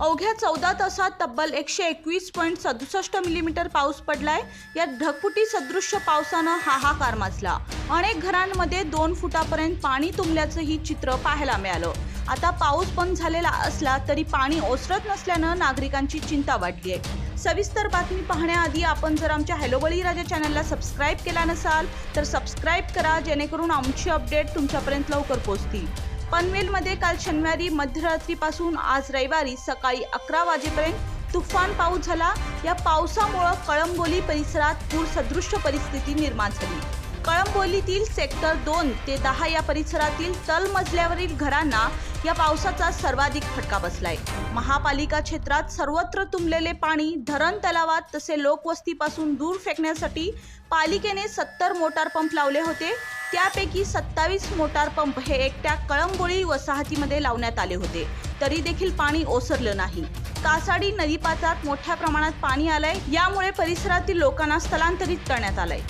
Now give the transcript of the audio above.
अवघ्या चौदा तासात तब्बल एकशे एकवीस पॉईंट सदुसष्ट मिलीमीटर पाऊस पडलाय. या ढगफुटी सदृश्य पावसानं हाहाकार माजला. अनेक घरांमध्ये दोन फुटापर्यंत पाणी तुंबल्याचंही चित्र पाहायला मिळालं. आता पाऊस बंद झालेला असला तरी पाणी ओसरत नसल्यानं नागरिकांची चिंता वाढली आहे सविस्तर बातमी पाहण्याआधी आपण जर आमच्या हॅलो बळीराजा चॅनलला सबस्क्राईब केला नसाल तर सबस्क्राईब करा जेणेकरून आमची अपडेट तुमच्यापर्यंत लवकर पोहोचतील. पनवेलमध्ये काल शनिवारी मध्यरात्रीपासून आज रविवारी सकाळी अकरा वाजेपर्यंत तुफान पाऊस झाला. या पावसामुळं कळंबोली परिसरात पूर सदृश्य परिस्थिती निर्माण झाली. कळंबोलीतील सेक्टर दोन ते दहा या परिसरातील तलमजल्यावरील घरांना या पावसाचा सर्वाधिक फटका बसलाय. महापालिका क्षेत्रात सर्वत्र तुंबलेले पाणी धरण तलावात तसे लोकवस्तीपासून दूर फेकण्यासाठी पालिकेने सत्तर मोटार पंप लावले होते. त्यापैकी सत्तावीस मोटार पंप हे एकट्या कळंबोळी वसाहतीमध्ये लावण्यात आले होते. तरी देखील पाणी ओसरलं नाही. कासाडी नदीपात्रात मोठ्या प्रमाणात पाणी आलंय. यामुळे परिसरातील लोकांना स्थलांतरित करण्यात आलंय.